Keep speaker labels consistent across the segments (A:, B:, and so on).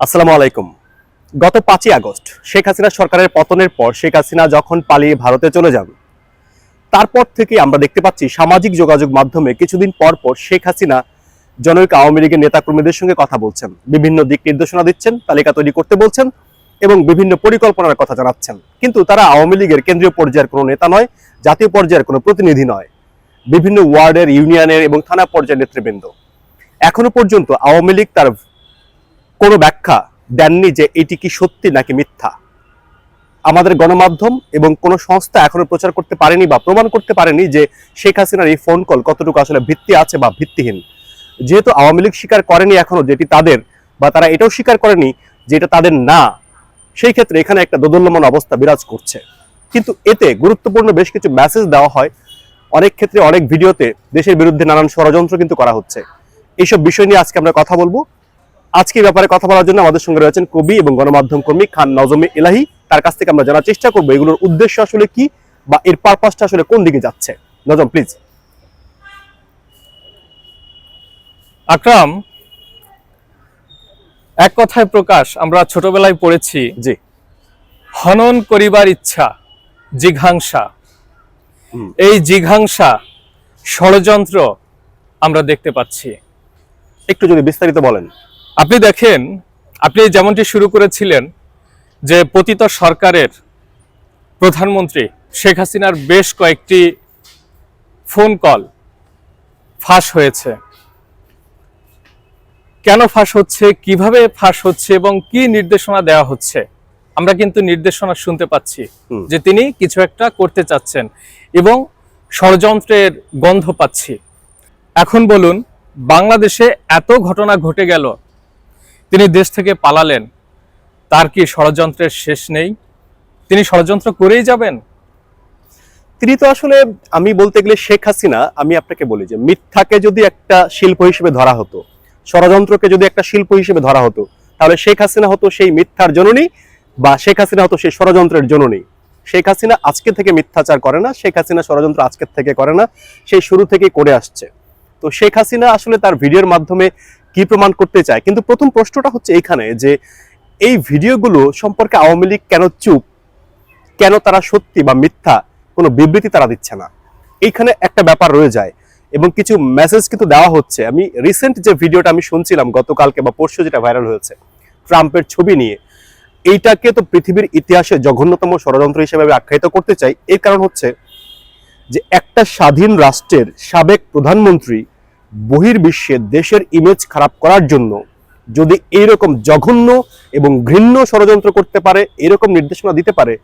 A: আসসালামু আলাইকুম। গত পাঁচই আগস্ট শেখ হাসিনা সরকারের পতনের পর শেখ হাসিনা যখন পালিয়ে ভারতে চলে যান, তারপর থেকে আমরা দেখতে পাচ্ছি সামাজিক যোগাযোগ মাধ্যমে কিছুদিন পর পর শেখ হাসিনা জনৈক আওয়ামী লীগের নেতাকর্মীদের সঙ্গে কথা বলছেন, বিভিন্ন দিক নির্দেশনা দিচ্ছেন, তালিকা তৈরি করতে বলছেন এবং বিভিন্ন পরিকল্পনার কথা জানাচ্ছেন। কিন্তু তারা আওয়ামী লীগের কেন্দ্রীয় পর্যায়ের কোনো নেতা নয়, জাতীয় পর্যায়ের কোনো প্রতিনিধি নয়, বিভিন্ন ওয়ার্ডের, ইউনিয়নের এবং থানা পর্যায়ের নেতৃবৃন্দ। এখনও পর্যন্ত আওয়ামী লীগ তার কোনো ব্যাখ্যা দেননি যে এটি কি সত্যি নাকি মিথ্যা। আমাদের গণমাধ্যম এবং কোনো সংস্থা এখনও প্রচার করতে পারেনি বা প্রমাণ করতে পারেনি যে শেখ হাসিনার এই ফোন কল কতটুকু আসলে ভিত্তি আছে বা ভিত্তিহীন। যেহেতু আওয়ামী লীগ স্বীকার করেনি এখনও যেটি তাদের বা তারা এটাও স্বীকার করেনি যে এটা তাদের না, সেই ক্ষেত্রে এখানে একটা দোদল্যমান অবস্থা বিরাজ করছে। কিন্তু এতে গুরুত্বপূর্ণ বেশ কিছু মেসেজ দেওয়া হয়। অনেক ক্ষেত্রে অনেক ভিডিওতে দেশের বিরুদ্ধে নানান ষড়যন্ত্র কিন্তু করা হচ্ছে। এইসব বিষয় নিয়ে আজকে আমরা কথা বলব। আজকে ব্যাপারে কথা বলার জন্য আমাদের সঙ্গে রয়েছেন কবি এবং গণমাধ্যম কর্মী খান নজমে এলাহি তার কাছ থেকে আমরা জানার চেষ্টা করব এগুলোর উদ্দেশ্য আসলে কি বা এর পারপাসটা আসলে কোন দিকে যাচ্ছে। নজম প্লিজ
B: আকরাম এক কথায় প্রকাশ আমরা ছোটবেলায় পড়েছি।
A: জি।
B: হনন করিবার ইচ্ছা জিঘাংসা। এই জিঘাংসা ষড়যন্ত্র আমরা দেখতে পাচ্ছি।
A: একটু যদি বিস্তারিত বলেন।
B: আপনি দেখেন আপনি যেমনটি শুরু করেছিলেন যে পতিত সরকারের প্রধানমন্ত্রী শেখ হাসিনার বেশ কয়েকটি ফোন কল ফাঁস হয়েছে। কেন ফাঁস হচ্ছে কীভাবে ফাঁস হচ্ছে এবং কি নির্দেশনা দেওয়া হচ্ছে আমরা কিন্তু নির্দেশনা শুনতে পাচ্ছি যে তিনি কিছু একটা করতে চাচ্ছেন এবং ষড়যন্ত্রের গন্ধ পাচ্ছি। এখন বলুন বাংলাদেশে এত ঘটনা ঘটে গেল তিনি দেশ থেকে পালালেন, তার কি ষড়যন্ত্রের শেষ নেই? তিনি ষড়যন্ত্র করেই যাবেন?
A: তিনি তো আসলে, আমি বলতে গেলে শেখ হাসিনা, আমি আপনাকে বলি যে মিথ্যাকে যদি একটা শিল্প হিসেবে ধরা হতো, ষড়যন্ত্রকে যদি একটা শিল্প হিসেবে ধরা হতো, তাহলে শেখ হাসিনা হতো সেই মিথ্যার জননী বা শেখ হাসিনা হতো সেই ষড়যন্ত্রের জননী। শেখ হাসিনা আজকে থেকে মিথ্যাচার করে না, শেখ হাসিনা ষড়যন্ত্র আজকের থেকে করে না, সেই শুরু থেকেই করে আসছে। তো শেখ হাসিনা আসলে তার ভিডিওর মাধ্যমে কি প্রমাণ করতে চায়? কিন্তু প্রথম প্রশ্নটা হচ্ছে এইখানে যে এই ভিডিওগুলো সম্পর্কে আওয়ামী লীগ কেন চুপ? কেন তারা সত্যি বা মিথ্যা কোনো বিবৃতি তারা দিচ্ছে না? এইখানে একটা ব্যাপার রয়ে যায় এবং কিছু মেসেজ কিন্তু দেওয়া হচ্ছে। আমি রিসেন্ট যে ভিডিওটা আমি শুনছিলাম গতকালকে বা পরশু যেটা ভাইরাল হয়েছে, ট্রাম্পের ছবি নিয়ে, এইটাকে তো পৃথিবীর ইতিহাসে জঘন্যতম ষড়যন্ত্র হিসেবে আমি আখ্যায়িত করতে চাই। এর কারণ হচ্ছে যে একটা স্বাধীন রাষ্ট্রের সাবেক প্রধানমন্ত্রী বহির্বিশ্বে দেশের ইমেজ খারাপ করার জন্য যদি এইরকম জঘন্য এবং ঘৃণ্য ষড়যন্ত্র করতে পারে এরকম নির্দেশনা দিতে পারে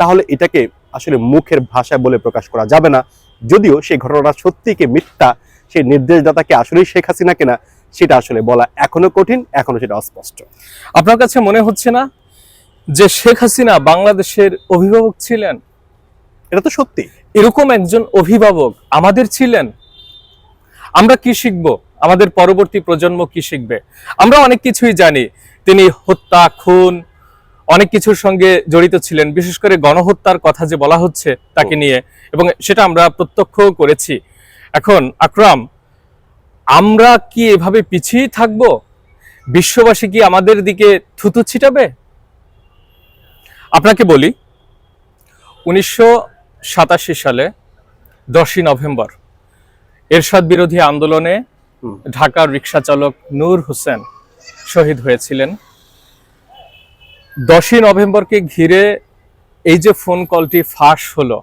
A: তাহলে এটাকে আসলে মুখের ভাষায় বলে প্রকাশ করা যাবে না। যদিও সেই ঘটনাটা সত্যি কি মিথ্যা সেই নির্দেশদাতাকে আসলেই শেখ হাসিনা কিনা সেটা আসলে বলা এখনও কঠিন এখনও সেটা অস্পষ্ট।
B: আপনার কাছে মনে হচ্ছে না যে শেখ হাসিনা বাংলাদেশের অভিভাবক ছিলেন?
A: এটা তো সত্যি।
B: এরকম একজন অভিভাবক আমাদের ছিলেন আমরা কি শিখব? আমাদের পরবর্তী প্রজন্ম কি শিখবে? আমরা অনেক কিছুই জানি। তিনি হত্যা খুন অনেক কিছুর সঙ্গে জড়িত ছিলেন। বিশেষ করে গণহত্যার কথা যে বলা হচ্ছে তাকে নিয়ে এবং সেটা আমরা প্রত্যক্ষ করেছি। এখন আকরাম আমরা কি এভাবে পিছিয়ে থাকব? বিশ্ববাসী কি আমাদের দিকে থুতু ছিটাবে? আপনাকে বলি উনিশশো সাতাশি সালে দশই নভেম্বর এরশাদ বিরোধী আন্দোলনে ঢাকার রিক্সা চালক নূর হোসেন শহীদ হয়েছিলেন। দশই নভেম্বরকে ঘিরে এই যে ফোন কলটি ফাঁস হলো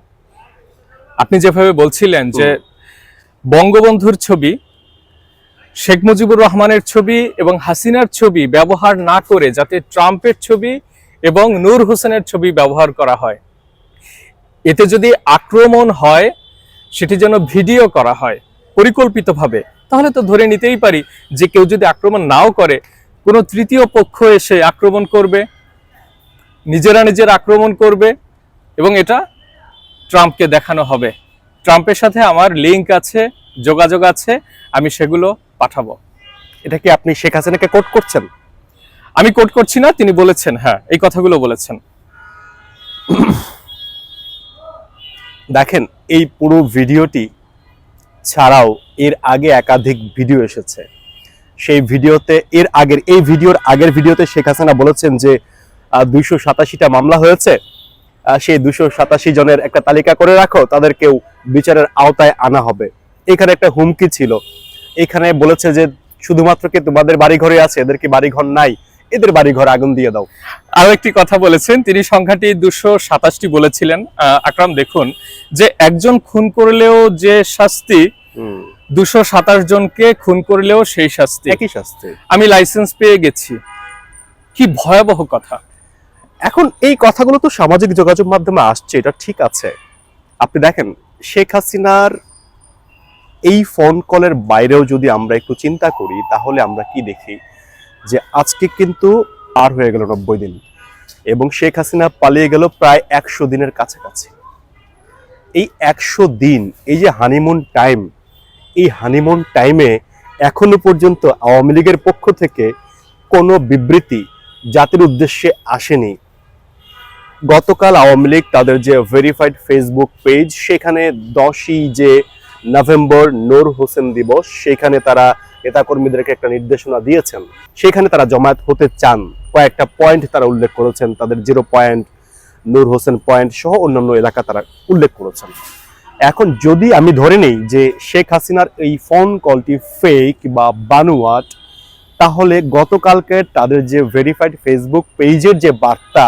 B: আপনি যেভাবে বলছিলেন যে বঙ্গবন্ধুর ছবি শেখ মুজিবুর রহমানের ছবি এবং হাসিনার ছবি ব্যবহার না করে যাতে ট্রাম্পের ছবি এবং নূর হোসেনের ছবি ব্যবহার করা হয়। এতে যদি আক্রমণ হয় সেটি যেন ভিডিও করা হয়। পরিকল্পিতভাবে তাহলে তো ধরে নিতেই পারি যে কেউ যদি আক্রমণ নাও করে কোনো তৃতীয় পক্ষ এসে আক্রমণ করবে নিজেরা নিজের আক্রমণ করবে এবং এটা ট্রাম্পকে দেখানো হবে। ট্রাম্পের সাথে আমার লিংক আছে যোগাযোগ আছে আমি সেগুলো পাঠাবো।
A: এটা কি আপনি শেখ হাসিনাকে কোট করছেন?
B: আমি কোট করছি না তিনি বলেছেন হ্যাঁ এই কথাগুলো বলেছেন।
A: দেখেন এই পুরো ভিডিওটি ছাড়াও এর আগে একাধিক ভিডিও এসেছে। সেই ভিডিওতে, এর আগের, এই ভিডিওর আগের ভিডিওতে শেখ হাসিনা বলেছেন যে দুইশো সাতাশিটা মামলা হয়েছে। সেই দুশো সাতাশি জনের একটা তালিকা করে রাখো, তাদেরকেও বিচারের আওতায় আনা হবে। এখানে একটা হুমকি ছিল। এখানে বলেছে যে, শুধুমাত্র কি তোমাদের বাড়ি ঘরে আছে? এদের কি বাড়ি ঘর নাই? এদের বাড়ি ঘর আগুন দিয়ে দাও।
B: আরও একটি কথা বলেছেন তিনি সংখ্যাটি দুশো সাতাশটি বলেছিলেন। আকরাম দেখুন যে একজন খুন করলেও যে শাস্তি দুশো সাতাশ জনকে খুন করলেও সেই শাস্তি।
A: একই শাস্তি।
B: আমি লাইসেন্স পেয়ে গেছি। কি ভয়াবহ কথা।
A: এখন এই কথাগুলো তো সামাজিক যোগাযোগ মাধ্যমে আসছে এটা ঠিক আছে। আপনি দেখেন শেখ হাসিনার এই ফোন কলের বাইরেও যদি আমরা একটু চিন্তা করি তাহলে আমরা কি দেখি? যে আজকে কিন্তু পার হয়ে গেল নব্বই দিন। এবং শেখ হাসিনা পালিয়ে গেল প্রায় একশো দিনের কাছাকাছি। এই একশো দিন, এই যে হানিমুন টাইম এই হানিমুন টাইমে এখনও পর্যন্ত আওয়ামী লীগের পক্ষ থেকে কোনো বিবৃতি জাতির উদ্দেশ্যে আসেনি। গতকাল আওয়ামী লীগ তাদের যে ভেরিফাইড ফেসবুক পেজ সেখানে দশই যে নভেম্বর নূর হোসেন দিবস, সেখানে তারা নেতাকর্মীদেরকে একটা নির্দেশনা দিয়েছেন। সেখানে তারা জমায়েত হতে চান। কয়েকটা পয়েন্ট তারা উল্লেখ করেছেন। তাদের zero point Nur Hossain point সহ অন্যান্য এলাকা তারা উল্লেখ করেছেন। এখন যদি আমি ধরে নেই যে শেখ হাসিনার এই ফোন কলটি ফেক বা বানুয়াট তাহলে গতকালকে তাদের যে ভেরিফাইড ফেসবুক পেজের যে বার্তা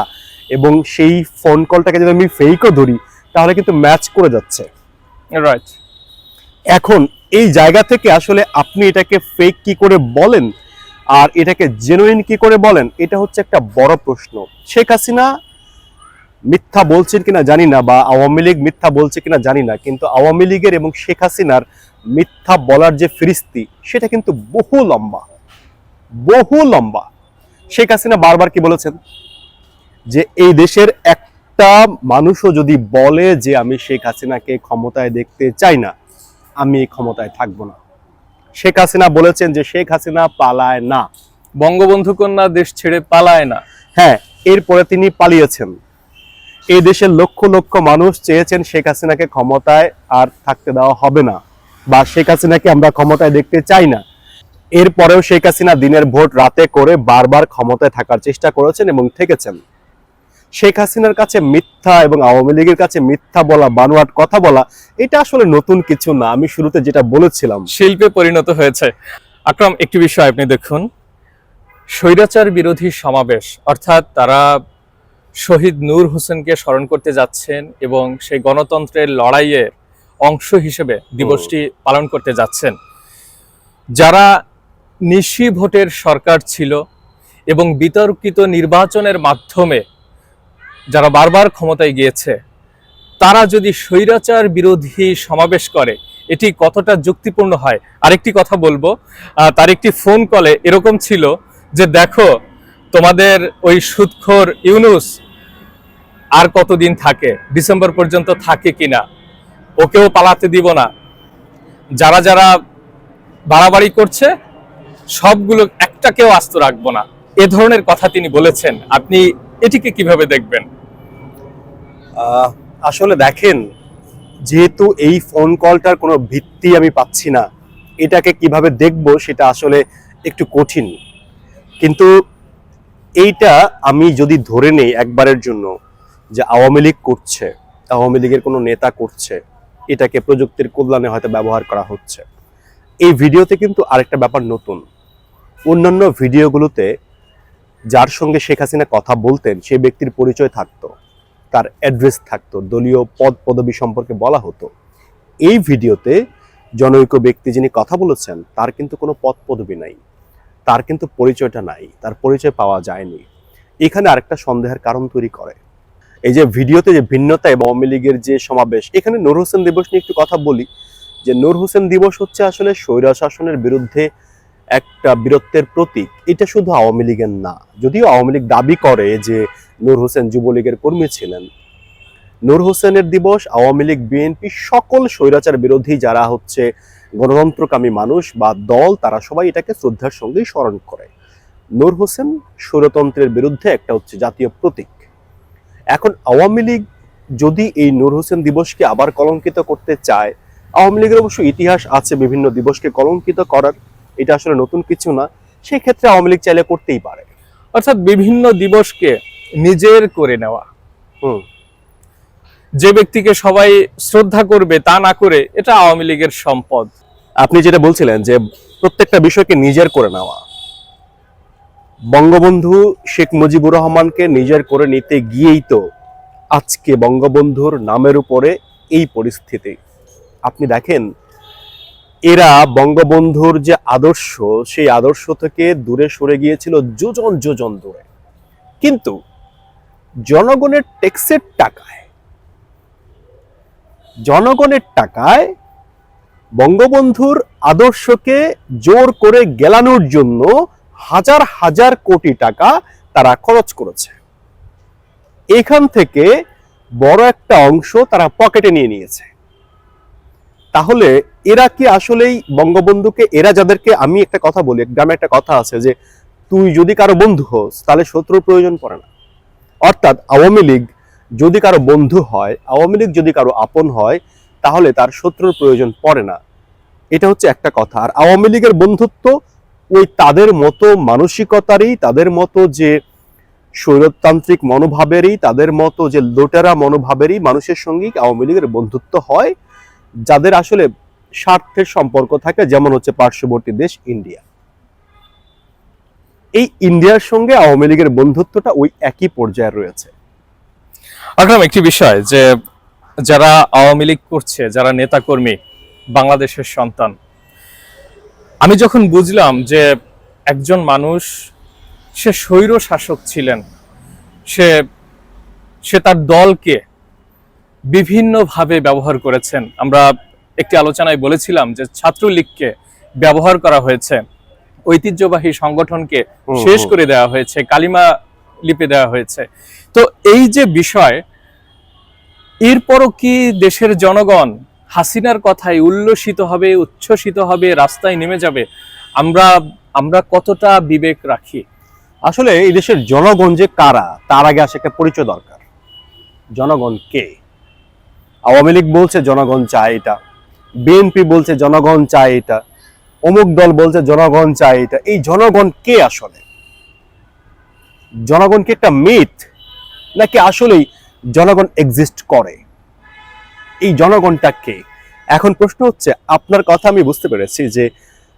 A: এবং সেই ফোন কলটাকে যদি আমি ফেকও ধরি তাহলে কিন্তু ম্যাচ করে যাচ্ছে।
B: রাইট
A: এখন এই জায়গা থেকে আসলে আপনি এটাকে ফেক কি করে বলেন? আর এটাকে জেনুইন কি করে বলেন? এটা হচ্ছে একটা বড় প্রশ্ন। শেখ হাসিনা মিথ্যা বলছেন কিনা জানি না বা আওয়ামী লীগ মিথ্যা বলছে কিনা জানি না, কিন্তু আওয়ামী লীগের এবং শেখ হাসিনার মিথ্যা বলার যে ফিরিস্তি, সেটা কিন্তু বহু লম্বা। বহু লম্বা। শেখ হাসিনা বারবার কি বলেছেন? যে এই দেশের একটা মানুষও যদি বলে যে আমি শেখ হাসিনাকে ক্ষমতায় দেখতে চাই না আমি ক্ষমতায় থাকব না। শেখ হাসিনা বলেছেন যে শেখ হাসিনা পালায় না।
B: বঙ্গবন্ধু কন্যা দেশ ছেড়ে পালায় না।
A: হ্যাঁ এরপরে তিনি পালিয়েছেন। এই দেশের লক্ষ লক্ষ মানুষ চেয়েছেন শেখ হাসিনাকে ক্ষমতায় আর থাকতে দেওয়া হবে না বা শেখ হাসিনাকে আমরা ক্ষমতায় দেখতে চাই না। এরপরেও শেখ হাসিনা দিনের ভোট রাতে করে বারবার ক্ষমতায় থাকার চেষ্টা করেছেন এবং থেকেছেন। শেখ হাসিনার কাছে মিথ্যা এবং আওয়ামী লীগের কাছে মিথ্যা বলা বানোয়াট কথা বলা এটা আসলে নতুন কিছু না। আমি শুরুতে যেটা বলেছিলাম।
B: শিল্পে পরিণত হয়েছে। আকরাম একটি বিষয় আপনি দেখুন। স্বৈরাচার বিরোধী সমাবেশ অর্থাৎ তারা শহীদ নূর হোসেনকে স্মরণ করতে যাচ্ছেন এবং সেই গণতন্ত্রের লড়াইয়ের অংশ হিসেবে দিবসটি পালন করতে যাচ্ছেন। যারা নিশি ভোটের সরকার ছিল এবং বিতর্কিত নির্বাচনের মাধ্যমে যারা বারবার ক্ষমতায় গিয়েছে, তারা যদি স্বৈরাচার বিরোধী সমাবেশ করে, এটি কতটা যুক্তিপূর্ণ হয়? আরেকটি কথা বলব তার একটি ফোন কলে এরকম ছিল যে, দেখো, তোমাদের ওই সুদখোর ইউনুস আর কতদিন থাকে? ডিসেম্বর পর্যন্ত থাকে কিনা ওকেও পালাতে দিব না। যারা যারা বাড়াবাড়ি করছে, সবগুলো একটাকেও আস্ত রাখব না। এ ধরনের কথা তিনি বলেছেন। আপনি এটিকে কীভাবে দেখবেন?
A: আসলে দেখেন, যেহেতু এই ফোন কলটার কোনো ভিত্তি আমি পাচ্ছি না, এটাকে কীভাবে দেখব সেটা আসলে একটু কঠিন। কিন্তু এইটা আমি যদি ধরে নেই একবারের জন্য যে আওয়ামী লীগ করছে, আওয়ামী লীগের কোনো নেতা করছে, এটাকে প্রযুক্তির কল্যাণে হয়তো ব্যবহার করা হচ্ছে। এই ভিডিওতে কিন্তু আরেকটা ব্যাপার নতুন। অন্যান্য ভিডিওগুলোতে যার সঙ্গে শেখ হাসিনা কথা বলতেন সেই ব্যক্তির পরিচয় থাকতো, তার অ্যাড্রেস থাকতো, দলীয় পদ পদবি সম্পর্কে বলা হতো। এই ভিডিওতে জনৈক ব্যক্তি যিনি কথা বলেছেন, তার কিন্তু কোনো পদ পদবি নাই, তার কিন্তু পরিচয়টা নাই, তার পরিচয় পাওয়া যায়নি। এখানে আরেকটা সন্দেহের কারণ তৈরি করে। এই যে ভিডিওতে যে ভিন্নতা এবং আওয়ামী লীগের যে সমাবেশ, এখানে নূর হোসেন দিবস নিয়ে একটু কথা বলি। যে নূর হোসেন দিবস হচ্ছে আসলে স্বৈরা শাসনের বিরুদ্ধে একটা বীরত্বের প্রতীক, এটা শুধু আওয়ামী লীগের না, যদিও আওয়ামী লীগ দাবি করে যে নূর হোসেন যুবলীগের কর্মী ছিলেন। নূর হোসেনের দিবস, আওয়ামী লীগ, বিএনপি সকল স্বৈরাচার বিরোধী যারা হচ্ছে গণতন্ত্রকামী মানুষ বা দল, তারা সবাই এটাকে শ্রদ্ধার সঙ্গেই স্মরণ করে। নূর হোসেন স্বৈরতন্ত্রের বিরুদ্ধে একটা হচ্ছে জাতীয় প্রতীক। এখন আওয়ামী লীগ যদি এই নূর হোসেন দিবসকে আবার কলঙ্কিত করতে চায়, আওয়ামী লীগের অবশ্য ইতিহাস আছে বিভিন্ন দিবসকে কলঙ্কিত করার এটা আসলে নতুন কিছু না সেই ক্ষেত্রে আওয়ামী লীগ চাইলে করতেই পারে।
B: অর্থাৎ বিভিন্ন দিবসকে নিজের করে নেওয়া।
A: হুম।
B: যে ব্যক্তিকে সবাই শ্রদ্ধা করবে তা না করে এটা আওয়ামী লীগের সম্পদ।
A: আপনি যেটা বলছিলেন যে প্রত্যেকটা বিষয়কে নিজের করে নেওয়া। বঙ্গবন্ধু শেখ মুজিবুর রহমানকে নিজের করে নিতে গিয়েই তো আজকে বঙ্গবন্ধুর নামের উপরে এই পরিস্থিতি। আপনি দেখেন এরা বঙ্গবন্ধুর যে আদর্শ, সেই আদর্শ থেকে দূরে সরে গিয়েছিল যোজন যোজন দূরে। কিন্তু জনগণের ট্যাক্সের টাকায়, জনগণের টাকায় বঙ্গবন্ধুর আদর্শকে জোর করে গেলানোর জন্য হাজার হাজার কোটি টাকা তারা খরচ করেছে। এখান থেকে বড় একটা অংশ তারা পকেটে নিয়ে নিয়েছে। তাহলে এরা কি আসলেই বঙ্গবন্ধুকে, এরা যাদেরকে আমি একটা কথা বলি, গ্রামে একটা কথা আছে যে, তুই যদি কারও বন্ধু হোস, তাহলে শত্রুর প্রয়োজন পড়ে না। অর্থাৎ আওয়ামী লীগ যদি কারও বন্ধু হয়, আওয়ামী লীগ যদি কারও আপন হয়, তাহলে তার শত্রুর প্রয়োজন পড়ে না। এটা হচ্ছে একটা কথা। আর আওয়ামী লীগের বন্ধুত্ব ওই তাদের মতো মানসিকতারই, তাদের মতো যে স্বৈরতান্ত্রিক মনোভাবেরই, তাদের মতো যে লোটেরা মনোভাবেরই মানুষের সঙ্গেই আওয়ামী লীগের বন্ধুত্ব হয়। যাদের আসলে স্বার্থের সম্পর্ক থাকে, যেমন হচ্ছে পার্শ্ববর্তী দেশ ইন্ডিয়া। এই ইন্ডিয়ার সঙ্গে আওয়ামী লীগের বন্ধুত্বটা ওই একই পর্যায়ে রয়েছে।
B: আকরাম, একটি বিষয় যে যারা আওয়ামী লীগ করছে, যারা নেতাকর্মী, বাংলাদেশের সন্তান, আমি যখন বুঝলাম যে একজন মানুষ, সে স্বৈর শাসক ছিলেন, সে সে তার দলকে বিভিন্নভাবে ব্যবহার করেছেন। আমরা একটি আলোচনায় বলেছিলাম যে ছাত্রলীগকে ব্যবহার করা হয়েছে ঐতিহ্যবাহী সংগঠনকে শেষ করে দেওয়া হয়েছে কালিমা লিপে দেওয়া হয়েছে। তো এই যে বিষয় এরপরও কি দেশের জনগণ হাসিনার কথায় উল্লসিত হবে উচ্ছ্বসিত হবে রাস্তায় নেমে যাবে? আমরা আমরা কতটা বিবেক রাখি?
A: আসলে এই দেশের জনগণ যে কারা তার আগে আসে একটা পরিচয় দরকার। জনগণ কে? আওয়ামী লীগ বলছে জনগণ চায় এটা। বিএনপি বলছে জনগণ চায় এটা। অমুক দল বলছে জনগণ চায় এটা। এই জনগণ কে আসলে? জনগণ কি একটা মিথ নাকি আসলেই জনগণ এক্সিস্ট করে? এই জনগণটা কে? এখন প্রশ্ন হচ্ছে, আপনার কথা আমি বুঝতে পেরেছি যে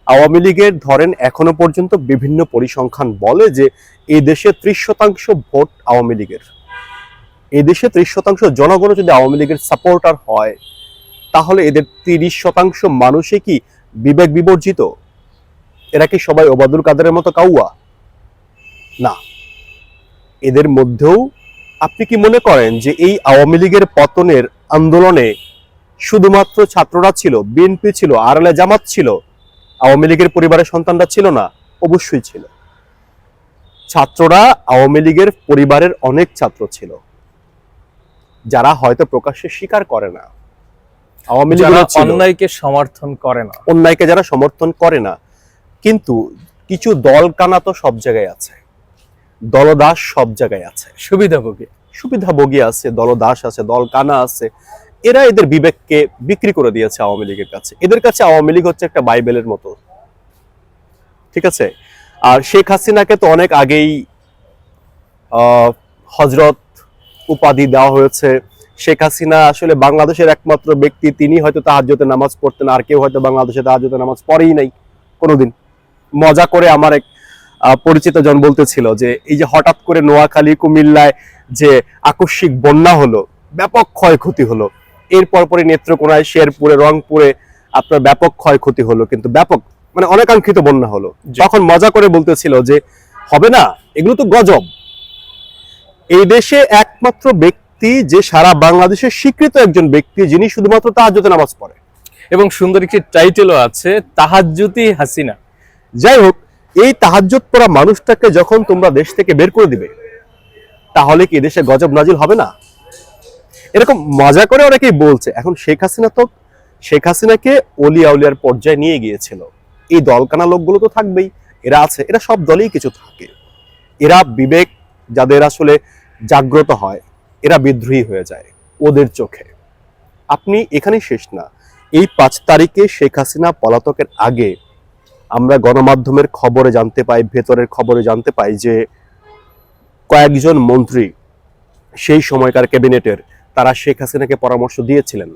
A: আওয়ামী লীগের ধরেন এখনও পর্যন্ত বিভিন্ন পরিসংখ্যান বলে যে এই দেশে ত্রিশ শতাংশ ভোট আওয়ামী লীগের। এই দেশে ত্রিশ শতাংশ জনগণও যদি আওয়ামী লীগের সাপোর্টার হয়, তাহলে এদের তিরিশ শতাংশ মানুষই কি বিবেক বিবর্জিত? এরা কি সবাই ওবাদুল কাদেরের মতো কাউয়া? না। এদের মধ্যেও আপনি কি মনে করেন যে এই আওয়ামী লীগের পতনের আন্দোলনে শুধুমাত্র ছাত্ররা ছিল, বিএনপি ছিল, আরএলএ জামাত ছিল, আওয়ামী লীগের পরিবারের সন্তানরা ছিল না? অবশ্যই ছিল। ছাত্ররা আওয়ামী লীগের পরিবারের অনেক ছাত্র ছিল। যারা হয়তো প্রকাশ্যে স্বীকার করে না। আওয়ামী ছিল।
B: অন্যায়কে সমর্থন করে না।
A: অন্যায়কে যারা সমর্থন করে না। কিন্তু কিছু দল কানা তো সব জায়গায় আছে। দলদাস সব জায়গায় আছে।
B: সুবিধাভোগী
A: সুবিধাভোগী আছে দলদাস আছে দল কানা আছে। এরা এদের বিবেককে বিক্রি করে দিয়েছে আওয়ামী লীগের কাছে। এদের কাছে আওয়ামী লীগ হচ্ছে একটা বাইবেলের মতো। ঠিক আছে? আর শেখ হাসিনাকে তো অনেক আগেই আহ, হজরত উপাধি দেওয়া হয়েছে। শেখ হাসিনা আসলে বাংলাদেশের একমাত্র ব্যক্তি তিনি হয়তো তাহাজ্জতে নামাজ পড়তেন আর কেউ হয়তো বাংলাদেশে তাহাজ্জতে নামাজ পড়েই নাই কোনোদিন। মজা করে আমার এক পরিচিত জন বলতেছিল যে এই যে হঠাৎ করে নোয়াখালী কুমিল্লায় যে আকস্মিক বন্যা হলো ব্যাপক ক্ষয়ক্ষতি হলো এরপর পরে নেত্রকোনায় শেরপুরে রংপুরে আপনার ব্যাপক ক্ষয়ক্ষতি হলো কিন্তু ব্যাপক মানে অনেকাঙ্ক্ষিত বন্যা হলো। যখন মজা করে বলতেছিল যে হবে না এগুলো তো গজব। এই দেশে একমাত্র ব্যক্তি যে সারা বাংলাদেশের স্বীকৃত একজন ব্যক্তি যিনি শুধুমাত্র তাহাজ্জুদে নামাজ পড়ে।
B: এবং সুন্দর একটি টাইটেলও আছে তাহাজ্জুতি হাসিনা।
A: যাই হোক এই তাহাজ্জুদ পড়া মানুষটাকে যখন তোমরা দেশ থেকে বের করে দিবে তাহলে কি দেশে গজব নাজিল হবে না? এরকম মজা করে অনেকেই বলছে এখন শেখ হাসিনা তো শেখ হাসিনাকে অলি আউলিয়ার পর্যায়ে নিয়ে গিয়েছিল। এই দলকানা লোকগুলো তো থাকবেই এরা আছে এরা সব দলেই কিছু থাকে। এরা বিবেক যাদের আসলে জাগ্রত হয়, এরা বিদ্রোহী হয়ে যায় ওদের চোখে। আপনি এখানে শেষ না। এই পাঁচ তারিখে শেখ হাসিনা পলাতকের আগে আমরা গণমাধ্যমের খবরে জানতে পাই, ভেতরের খবরে জানতে পাই যে কয়েকজন মন্ত্রী সেই সময়কার ক্যাবিনেটের তারা শেখ হাসিনাকে পরামর্শ দিয়েছিলেন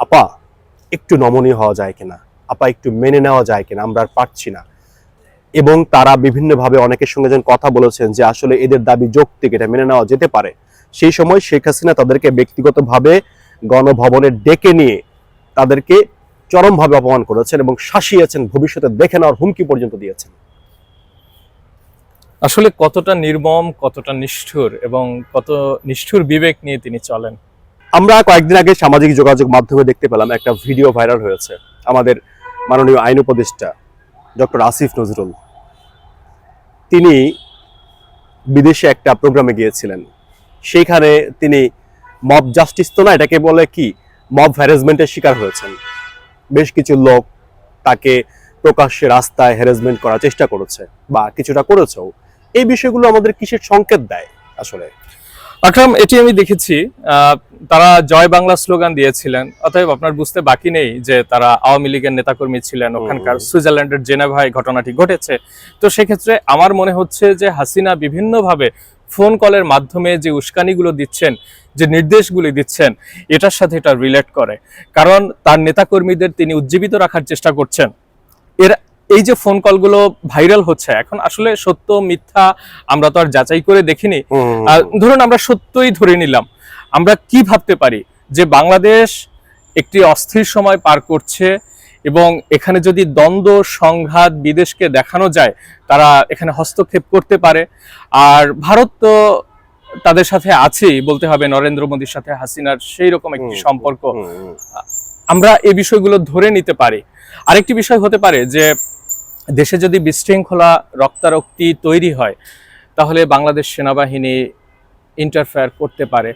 A: আপা, একটু নমনীয় হওয়া যায় কিনা? আপা, একটু মেনে নেওয়া যায় কিনা? আমরা আর পারছি না। এবং তারা বিভিন্নভাবে অনেকের সঙ্গে যেন কথা বলেছেন যে আসলে এদের দাবি যৌক্তিক এটা মেনে নেওয়া যেতে পারে। সেই সময় শেখ হাসিনা তাদেরকে ব্যক্তিগতভাবে গণভবনে ডেকে নিয়ে তাদেরকে চরমভাবে অপমান করেছেন এবং শাসিয়েছেন ভবিষ্যতে দেখে নেওয়ার হুমকি পর্যন্ত দিয়েছেন।
B: আসলে কতটা নির্মম কতটা নিষ্ঠুর এবং কত নিষ্ঠুর বিবেক নিয়ে তিনি চলেন?
A: আমরা কয়েকদিন আগে সামাজিক যোগাযোগ মাধ্যমে দেখতে পেলাম একটা ভিডিও ভাইরাল হয়েছে। আমাদের মাননীয় আইন উপদেষ্টা ডক্টর আসিফ নজরুল। তিনি বিদেশে একটা প্রোগ্রামে গিয়েছিলেন। সেইখানে তিনি মব জাস্টিস তো না, এটাকে বলে কি? মব হ্যারাসমেন্টের শিকার হয়েছেন। বেশ কিছু লোক তাকে প্রকাশ্যে রাস্তায় হ্যারাসমেন্ট করার চেষ্টা করেছে বা কিছুটা করেছেও। এই বিষয়গুলো আমাদের কিসের সংকেত দেয় আসলে?
B: আকরাম এটি আমি দেখেছি তারা জয় বাংলা স্লোগান দিয়েছিলেন অতএব আপনার বুঝতে বাকি নেই যে তারা আওয়ামী লীগের নেতাকর্মী ছিলেন ওখানকার সুইজারল্যান্ডের জেনেভায় ঘটনাটি ঘটেছে। তো সেক্ষেত্রে আমার মনে হচ্ছে যে হাসিনা বিভিন্নভাবে ফোন কলের মাধ্যমে যে উস্কানিগুলো দিচ্ছেন যে নির্দেশগুলি দিচ্ছেন এটার সাথে এটা রিলেট করে। কারণ তার নেতাকর্মীদের তিনি উজ্জীবিত রাখার চেষ্টা করছেন। এর এই যে ফোন কলগুলো ভাইরাল হচ্ছে এখন আসলে সত্য মিথ্যা আমরা তো আর যাচাই করে দেখিনি। ধরুন আমরা সত্যই ধরে নিলাম আমরা কি ভাবতে পারি যে বাংলাদেশ একটি অস্থির সময় পার করছে এবং এখানে যদি দ্বন্দ্ব সংঘাত বিদেশকে দেখানো যায় তারা এখানে হস্তক্ষেপ করতে পারে। আর ভারত তো তাদের সাথে আছেই বলতে হবে নরেন্দ্র মোদীর সাথে হাসিনার সেই রকম একটি সম্পর্ক। আমরা এই বিষয়গুলো ধরে নিতে পারি। আরেকটি বিষয় হতে পারে যে দেশে যদি বিশৃঙ্খলা রক্তারক্তি তৈরি হয় তাহলে বাংলাদেশ সেনাবাহিনী ইন্টারফেয়ার করতে পারে।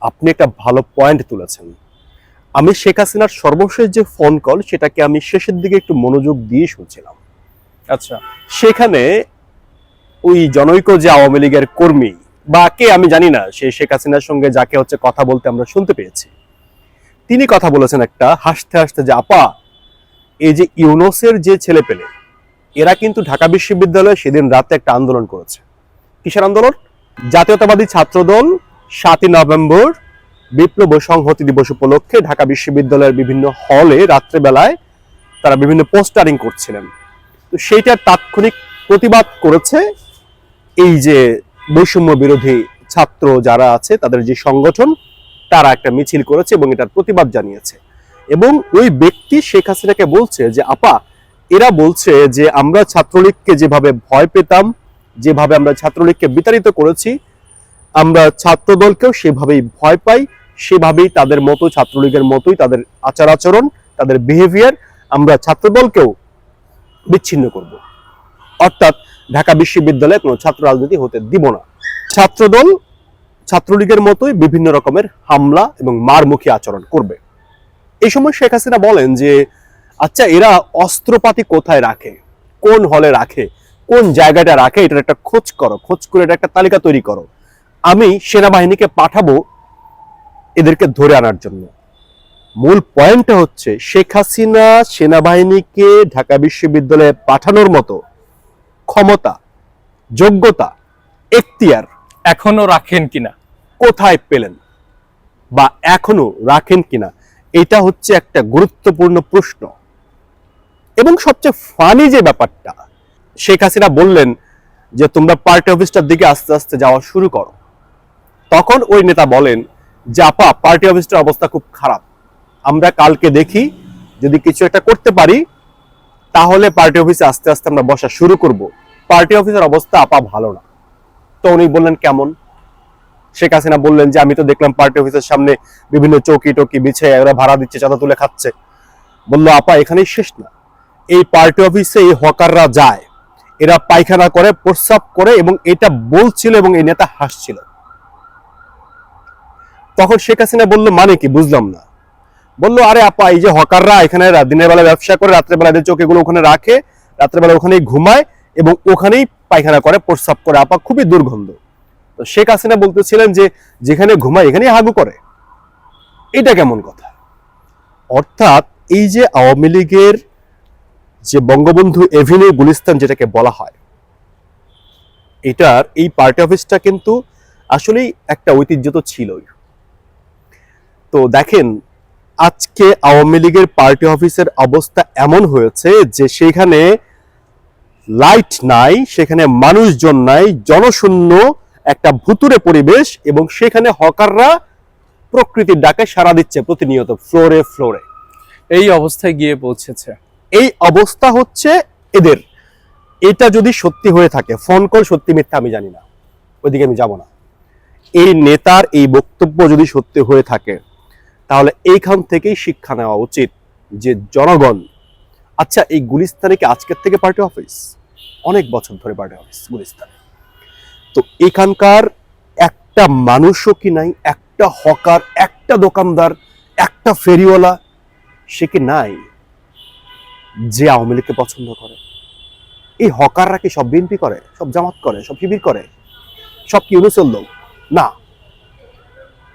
A: আপনি একটা ভালো পয়েন্ট তুলেছেন। আমি শেখ হাসিনার সর্বশেষ যে ফোন কল সেটাকে আমি শেষের দিকে একটু মনোযোগ দিয়ে শুনছিলাম।
B: আচ্ছা।
A: সেখানে ওই জনৈক যে আওয়ামী লীগের কর্মী বা কে আমি জানি না সে শেখ হাসিনার সঙ্গে যাকে হচ্ছে কথা বলতে আমরা শুনতে পেয়েছি। তিনি কথা বলেছেন একটা হাসতে হাসতে যে আপা এই যে ইউনোসের যে ছেলে পেলে এরা কিন্তু ঢাকা বিশ্ববিদ্যালয়ে সেদিন রাতে একটা আন্দোলন করেছে। কিসের আন্দোলন? জাতীয়তাবাদী ছাত্রদল সাতই নভেম্বর বিপ্লব সংহতি দিবস উপলক্ষে ঢাকা বিশ্ববিদ্যালয়ের বিভিন্ন হলে রাত্রেবেলায় তারা বিভিন্ন পোস্টারিং করছিলেন। তো সেইটার তাৎক্ষণিক প্রতিবাদ করেছে এই যে বৈষম্য বিরোধী ছাত্র যারা আছে, তাদের যে সংগঠন, তারা একটা মিছিল করেছে এবং এটার প্রতিবাদ জানিয়েছে। এবং ওই ব্যক্তি শেখ হাসিনাকে বলছে যে, আপা এরা বলছে যে আমরা ছাত্রলীগকে যেভাবে ভয় পেতাম, যেভাবে আমরা ছাত্রলীগকে বিতাড়িত করেছি, আমরা ছাত্রদলকেও সেভাবেই ভয় পাই, সেভাবেই তাদের মতো, ছাত্রলীগের মতোই তাদের আচার আচরণ, তাদের বিহেভিয়ার আমরা ছাত্রদলকেও বিচ্ছিন্ন করব। অর্থাৎ ঢাকা বিশ্ববিদ্যালয়ে কোনো ছাত্র রাজনীতি হতে দিব না। ছাত্রদল ছাত্রলীগের মতোই বিভিন্ন রকমের হামলা এবং মারমুখী আচরণ করবে। এই সময় শেখ হাসিনা বলেন যে আচ্ছা এরা অস্ত্রপাতি কোথায় রাখে? কোন হলে রাখে? কোন জায়গাটা রাখে? এটার একটা খোঁজ করো। খোঁজ করে এটা একটা তালিকা তৈরি করো। আমি সেনাবাহিনীকে পাঠাবো এদেরকে ধরে আনার জন্য। মূল পয়েন্টটা হচ্ছে শেখ হাসিনা সেনাবাহিনীকে ঢাকা বিশ্ববিদ্যালয়ে পাঠানোর মতো ক্ষমতা যোগ্যতা এখতিয়ার
B: এখনও রাখেন কিনা?
A: কোথায় পেলেন বা এখনও রাখেন কিনা? এটা হচ্ছে একটা গুরুত্বপূর্ণ প্রশ্ন। এবং সবচেয়ে ফানি যে ব্যাপারটা, শেখ হাসিনা বললেন যে, তোমরা পার্টি অফিসটার দিকে আস্তে আস্তে যাওয়া শুরু করো। তখন ওই নেতা বলেন যে, আপা পার্টি অফিসটার অবস্থা খুব খারাপ। আমরা কালকে দেখি, যদি কিছু একটা করতে পারি, তাহলে পার্টি অফিসে আস্তে আস্তে আমরা বসা শুরু করব। পার্টি অফিসের অবস্থা আপা ভালো না। তো উনি বললেন, কেমন? শেখ হাসিনা বললেন যে, আমি তো দেখলাম পার্টি অফিসের সামনে বিভিন্ন চৌকি টৌকি বিছে ভাড়া দিচ্ছে, চাঁদা তুলে খাচ্ছে। বলল, আপা, এখানেই শেষ না। এই পার্টি অফিসে এই হকাররা যায়। এরা পায়খানা করে, প্রস্রাব করে এবং এটা বলছিল এবং এই নেতা হাসছিল। তখন শেখ হাসিনা বলল মানে কি? বুঝলাম না। বলল, আরে আপা, এই যে হকাররা এখানে দিনের বেলা ব্যবসা করে রাত্রেবেলা এদের চৌকিগুলো ওখানে রাখে রাত্রেবেলা ওখানেই ঘুমায় এবং ওখানেই পায়খানা করে, প্রস্রাব করে। আপা, খুবই দুর্গন্ধ। তো শেখ হাসিনা বলতেছিলেন যে, যেখানে ঘুমায়, এখানেই হাগু করে। এটা কেমন কথা? অর্থাৎ এই যে আওয়ামী লীগের যে বঙ্গবন্ধু এভিনিউ গুলিস্তান যেটাকে বলা হয়, এটার এই পার্টি অফিসটা কিন্তু আসলেই একটা ঐতিহ্য তো ছিলই। তো দেখেন, আজকে আওয়ামী লীগের পার্টি অফিসের অবস্থা এমন হয়েছে যে সেখানে লাইট নাই, সেখানে মানুষজন নাই, জনশূন্য, একটা ভুতুরে পরিবেশ এবং সেখানে হকাররা প্রকৃতির ডাকে সাড়া দিচ্ছে প্রতিনিয়ত ফ্লোরে ফ্লোরে
B: এই অবস্থায় গিয়ে পৌঁছেছে।
A: এই অবস্থা হচ্ছে এদের। এটা যদি সত্যি হয়ে থাকে ফোন কল সত্যি মিথ্যা আমি জানি না। ওইদিকে আমি যাব না। এই নেতার এই বক্তব্য যদি সত্যি হয়ে থাকে, তাহলে এইখান থেকেই শিক্ষা নেওয়া উচিত যে জনগণ আচ্ছা এই গুলিস্তানে কি আজকের থেকে পার্টি অফিস? অনেক বছর ধরে পার্টি অফিস গুলিস্তানে। তো এখানকার একটা মানুষও কি নাই, একটা হকার, একটা দোকানদার, একটা ফেরিওয়ালা, সে কি নাই? যে আওয়ামী লীগকে পছন্দ করে। এই হকাররা কি সব বিএনপি করে সব জামাত করে সব শিবির করে সব কি ইউনুসের লোক? না।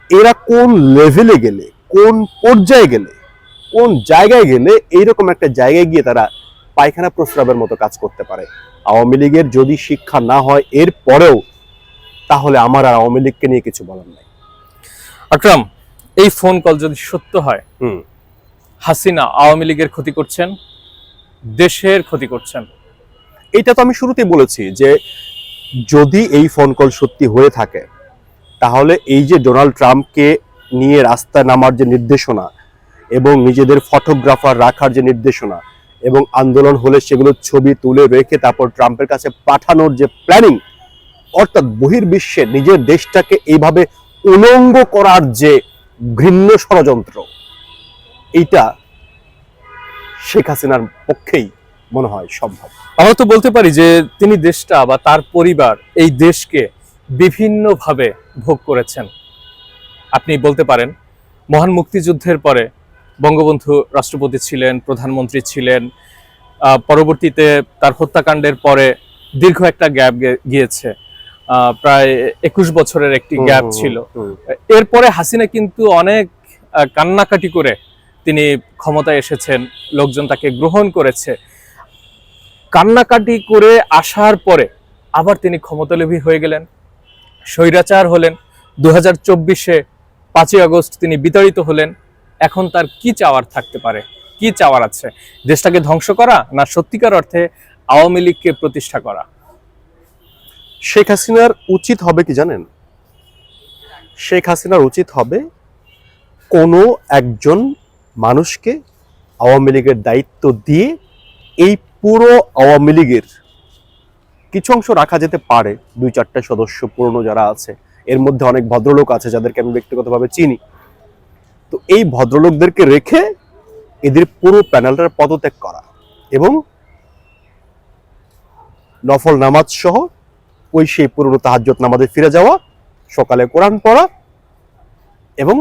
A: এরা কোন লেভেলে গেলে কোন পর্যায়ে গেলে কোন জায়গায় গেলে এইরকম একটা জায়গায় গিয়ে তারা পায়খানা প্রস্রাবের মতো কাজ করতে পারে। আওয়ামী লীগের যদি শিক্ষা না হয় এর পরেও তাহলে আমার আর আওয়ামী লীগকে নিয়ে কিছু বলার নাই।
B: আকরাম এই ফোন কল যদি সত্য হয়
A: হুম।
B: হাসিনা আওয়ামী লীগের ক্ষতি করছেন দেশের ক্ষতি করছেন।
A: এটা তো আমি শুরুতেই বলেছি যে যদি এই ফোন কল সত্যি হয়ে থাকে, তাহলে এই যে ডোনাল্ড ট্রাম্পকে নিয়ে রাস্তায় নামার যে নির্দেশনা এবং নিজেদের ফটোগ্রাফার রাখার যে নির্দেশনা এবং আন্দোলন হলে সেগুলোর ছবি তুলে রেখে তারপর ট্রাম্পের কাছে পাঠানোর যে প্ল্যানিং অর্থাৎ বহির্বিশ্বে নিজের দেশটাকে এইভাবে উলঙ্গ করার যে ঘৃণ্য ষড়যন্ত্র, এইটা শেখ হাসিনার পক্ষেই মনে হয় সম্ভব।
B: আমরা তো বলতে পারি যে তিনি দেশটা বা তার পরিবার এই দেশকে বিভিন্নভাবে ভোগ করেছেন। আপনি বলতে পারেন মহান মুক্তিযুদ্ধের পরে বঙ্গবন্ধু রাষ্ট্রপতি ছিলেন প্রধানমন্ত্রী ছিলেন পরবর্তীতে তার হত্যাকাণ্ডের পরে দীর্ঘ একটা গ্যাপ গিয়েছে। আহ, প্রায় একুশ বছরের একটি গ্যাপ ছিল। এরপরে হাসিনা কিন্তু অনেক কান্নাকাটি করে তিনি ক্ষমতায় এসেছেন, লোকজন তাকে গ্রহণ করেছে। কান্নাকাটি করে আসার পরে আবার তিনি ক্ষমতালোভী হয়ে গেলেন, স্বৈরাচার হলেন। দু হাজার চব্বিশে পাঁচই আগস্ট তিনি বিতাড়িত হলেন। এখন তার কি চাওয়ার থাকতে পারে? কি চাওয়ার আছে? দেশটাকে ধ্বংস করা না সত্যিকার অর্থে আওয়ামী লীগকে প্রতিষ্ঠা করা?
A: শেখ হাসিনার উচিত হবে কি জানেন? শেখ হাসিনার উচিত হবে কোনো একজন মানুষকে আওয়ামী লীগের দায়িত্ব দিয়ে এই পুরো আওয়ামী লীগের কিছু অংশ রাখা যেতে পারে। দুই চারটা সদস্য পুরনো যারা আছে, এর মধ্যে অনেক ভদ্রলোক আছে যাদেরকে আমি ব্যক্তিগতভাবে চিনি। তো এই ভদ্রলোকদেরকে রেখে এদের পুরো প্যানেলটার পদত্যাগ করা এবং নফল নামাজ সহ ওই সেই পুরনো তাহাজ্জত নামাজে ফিরে যাওয়া, সকালে কোরআন পড়া এবং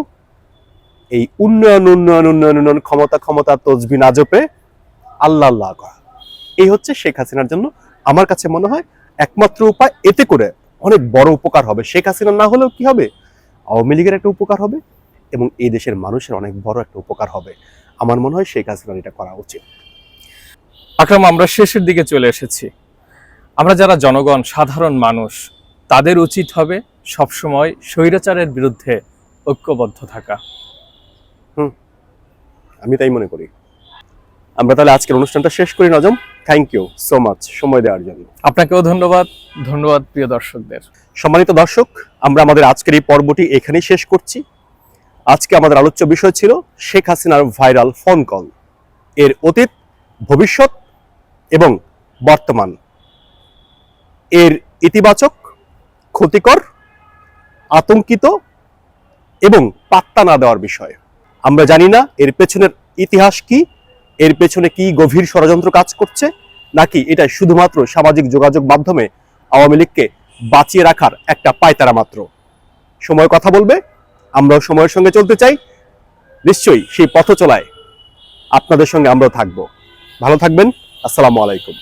A: এই উন্নয়ন উন্নয়ন উন্নয়ন উন্নয়ন, ক্ষমতা ক্ষমতা, তসবি না জপে আল্লাহ আল্লাহ করা। এই হচ্ছে শেখ হাসিনার জন্য আমার কাছে মনে হয় একমাত্র উপায়। এতে করে অনেক বড় উপকার হবে। শেখ হাসিনা না হলেও কি হবে? আওয়ামী লীগের একটা উপকার হবে এবং এই দেশের মানুষের অনেক বড় একটা উপকার হবে। আমার মনে হয় শেখ হাসিনার এটা করা উচিত।
B: আকরাম, আমরা শেষের দিকে চলে এসেছি। আমরা যারা জনগণ, সাধারণ মানুষ, তাদের উচিত হবে সবসময় স্বৈরাচারের বিরুদ্ধে ঐক্যবদ্ধ থাকা।
A: আমি তাই মনে করি। আমরা তাহলে আজকের অনুষ্ঠানটা শেষ করি Najam. Thank you so much সময় দেওয়ার জন্য।
B: আপনাকেও ধন্যবাদ। ধন্যবাদ প্রিয় দর্শকদের।
A: সম্মানিত দর্শক আমরা আমাদের আজকের এই পর্বটি এখানেই শেষ করছি। আজকে আমাদের আলোচ্য বিষয় ছিল শেখ হাসিনার ভাইরাল ফোন কল। এর অতীত ভবিষ্যৎ এবং বর্তমান। এর ইতিবাচক ক্ষতিকর আতঙ্কিত এবং পাত্তা না দেওয়ার বিষয়। আমরা জানি না, এর পেছনের ইতিহাস কি? এর পেছনে কি গভীর ষড়যন্ত্র কাজ করছে? নাকি এটা শুধুমাত্র সামাজিক যোগাযোগ মাধ্যমে আওয়ামী লীগকে বাঁচিয়ে রাখার একটা পায়তারা মাত্র? সময় কথা বলবে, আমরাও সময়ের সঙ্গে চলতে চাই। নিশ্চয়ই সেই পথ চলায় আপনাদের সঙ্গে আমরাও থাকব। ভালো থাকবেন, আসসালামু আলাইকুম।